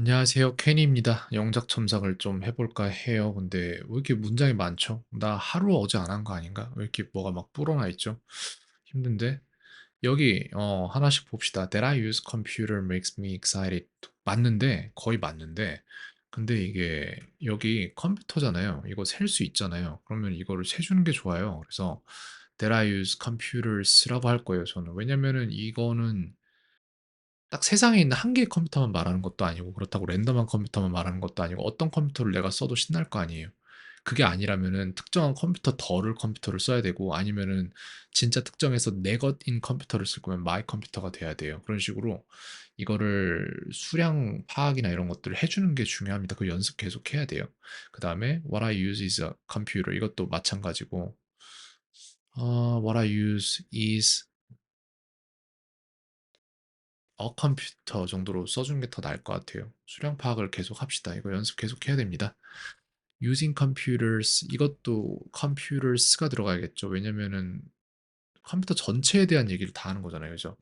안녕하세요. 케니입니다. 영작 첨삭을 좀 해볼까 해요. 근데 왜 이렇게 문장이 많죠? 나 하루 어제 안 한 거 아닌가? 왜 이렇게 뭐가 막 불어나 있죠? 힘든데? 여기 어, 하나씩 봅시다. That I use computer makes me excited. 맞는데 거의 맞는데 근데 이게 여기 컴퓨터잖아요. 이거 셀 수 있잖아요. 그러면 이거를 세주는 게 좋아요. 그래서 That I use computers라고 할 거예요. 저는 왜냐면은 이거는 딱 세상에 있는 한 개의 컴퓨터만 말하는 것도 아니고 그렇다고 랜덤한 컴퓨터만 말하는 것도 아니고 어떤 컴퓨터를 내가 써도 신날 거 아니에요. 그게 아니라면은 특정한 컴퓨터 덜을 컴퓨터를 써야 되고 아니면은 진짜 특정해서 내 것인 컴퓨터를 쓸 거면 마이 컴퓨터가 돼야 돼요. 그런 식으로 이거를 수량 파악이나 이런 것들을 해주는 게 중요합니다. 그 연습 계속 해야 돼요. 그 다음에 what I use is a computer 이것도 마찬가지고 어, what I use is 어 컴퓨터 정도로 써주는 게 더 나을 것 같아요. 수량 파악을 계속 합시다. 이거 연습 계속 해야 됩니다. using computers 이것도 computers가 들어가야겠죠. 왜냐면은 컴퓨터 전체에 대한 얘기를 다 하는 거잖아요. 그죠?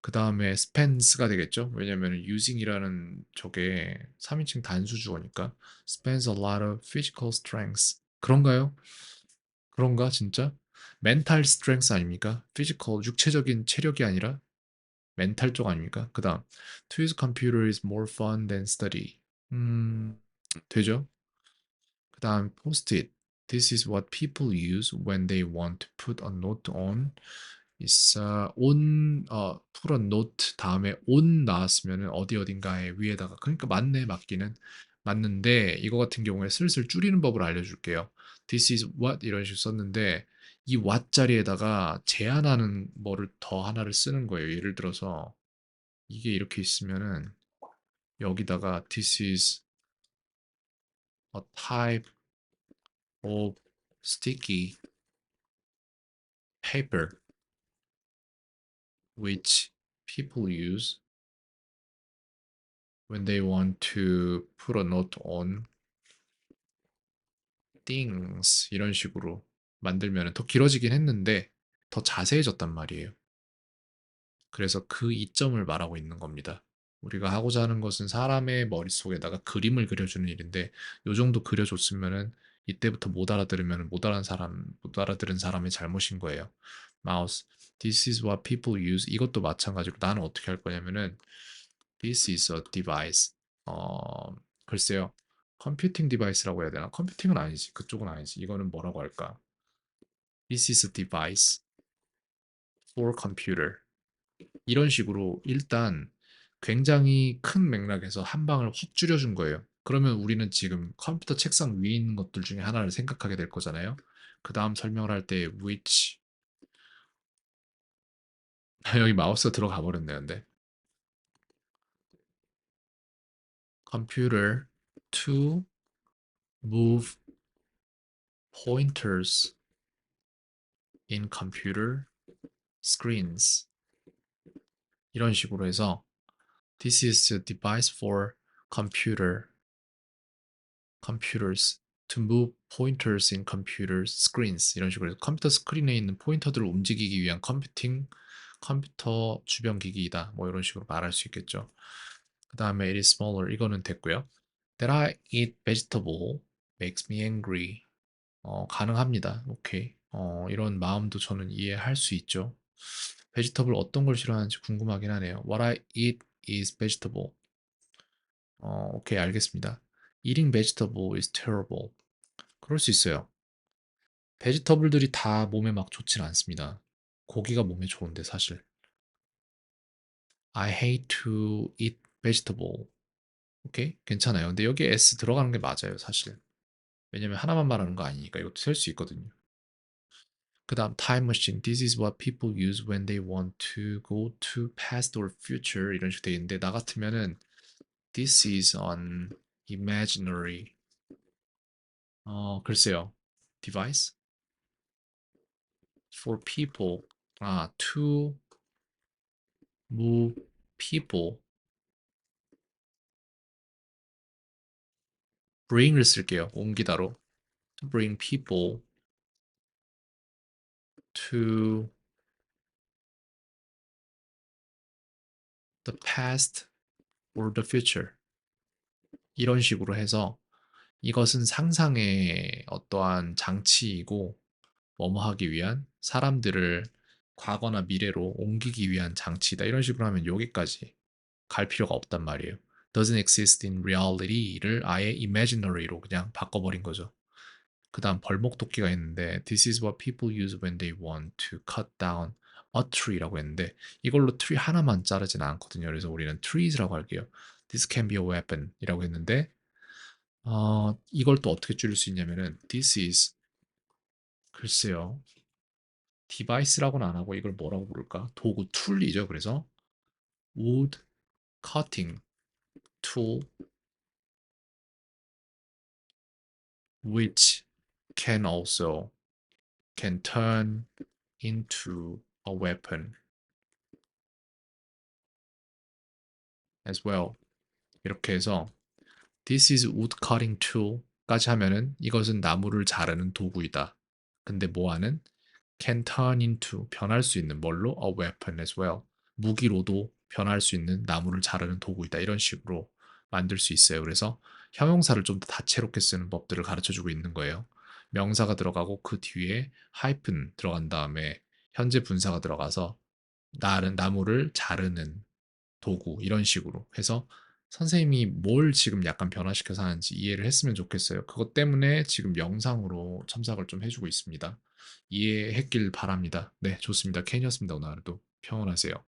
그 다음에 spends가 되겠죠. 왜냐면은 using이라는 저게 3인칭 단수 주어니까 spends a lot of physical strength. 그런가요? 그런가 진짜? mental strength 아닙니까? physical 육체적인 체력이 아니라 멘탈 쪽 아닙니까? 그 다음 To use computer is more fun than study. 음, 되죠? 그 다음 post-it. This is what people use when they want to put a note on. is uh, on 어, put a note 다음에 on 나왔으면은 어디 어딘가에 위에다가 그러니까 맞네 맞기는 맞는데 이거 같은 경우에 슬슬 줄이는 법을 알려줄게요. This is what 이런 식으로 썼는데 이 what 자리에다가 제한하는 뭐를 더 하나를 쓰는 거예요. 예를 들어서 이게 이렇게 있으면은 여기다가 this is a type of sticky paper which people use when they want to put a note on things 이런 식으로 만들면 더 길어지긴 했는데 더 자세해졌단 말이에요. 그래서 그 이점을 말하고 있는 겁니다. 우리가 하고자 하는 것은 사람의 머릿속에다가 그림을 그려주는 일인데 요 정도 그려줬으면은 이때부터 못 알아들으면 못 알아는 사람 못 알아들은 사람의 잘못인 거예요. 마우스 This is what people use. 이것도 마찬가지로 나는 어떻게 할 거냐면은 This is a device. 어 글쎄요. 컴퓨팅 디바이스라고 해야 되나? 컴퓨팅은 아니지. 그쪽은 아니지. 이거는 뭐라고 할까 This is a device for computer 이런 식으로 일단 굉장히 큰 맥락에서 한 방을 확 줄여준 거예요. 그러면 우리는 지금 컴퓨터 책상 위에 있는 것들 중에 하나를 생각하게 될 거잖아요. 그 다음 설명을 할 때 which 여기 마우스가 들어가 버렸네요. 근데 computer to move pointers in computer screens 이런 식으로 해서 This is a device for computer computers to move pointers in computer screens 이런 식으로 해서 컴퓨터 스크린에 있는 포인터들을 움직이기 위한 컴퓨팅 컴퓨터 주변 기기이다 뭐 이런 식으로 말할 수 있겠죠 그 다음에 it is smaller 이거는 됐고요 that I eat vegetable makes me angry 어, 가능합니다 오케이 어, 이런 마음도 저는 이해할 수 있죠 베지터블 어떤 걸 싫어하는지 궁금하긴 하네요 what I eat is vegetable 어, 오케이 알겠습니다 Eating vegetable is terrible. 그럴 수 있어요. 베지터블들이 다 몸에 막 좋진 않습니다. 고기가 몸에 좋은데 사실. I hate to eat vegetable. 오케이? 괜찮아요. 근데 여기에 S 들어가는 게 맞아요, 사실. 왜냐면 하나만 말하는 거 아니니까 이것도 셀 수 있거든요. 그 다음 time machine. This is what people use when they want to go to past or future 이런 식으로 돼 있는데 나 같으면은 this is an imaginary 어, 글쎄요. device for people. 아, to move people. bring을 쓸게요. 옮기다로. to bring people to the past or the future. 이런 식으로 해서 이것은 상상의 어떠한 장치이고 뭐뭐 하기 위한 사람들을 과거나 미래로 옮기기 위한 장치다. 이런 식으로 하면 여기까지 갈 필요가 없단 말이에요. doesn't exist in reality를 아예 imaginary로 그냥 바꿔버린 거죠. 그 다음 벌목도끼가 있는데 This is what people use when they want to cut down a tree라고 했는데 이걸로 tree 하나만 자르진 않거든요. 그래서 우리는 trees라고 할게요. This can be a weapon 이라고 했는데 어, 이걸 또 어떻게 줄일 수 있냐면은 This is 글쎄요. 디바이스라고는 안 하고 이걸 뭐라고 부를까? 도구 툴이죠. 그래서 wood cutting tool which can also can turn into a weapon as well. 이렇게 해서 this is wood cutting tool까지 하면은 이것은 나무를 자르는 도구이다. 근데 뭐하는 can turn into 변할 수 있는 뭘로 a weapon as well. 무기로도 변할 수 있는 나무를 자르는 도구이다. 이런 식으로 만들 수 있어요. 그래서 형용사를 좀 더 다채롭게 쓰는 법들을 가르쳐 주고 있는 거예요. 명사가 들어가고 그 뒤에 하이픈 들어간 다음에 현재 분사가 들어가서 나른 나무를 자르는 도구 이런 식으로 해서 선생님이 뭘 지금 약간 변화시켜서 하는지 이해를 했으면 좋겠어요. 그것 때문에 지금 영상으로 첨삭을 좀 해주고 있습니다. 이해했길 바랍니다. 네, 좋습니다. 캔이었습니다. 오늘 하루도 평온하세요.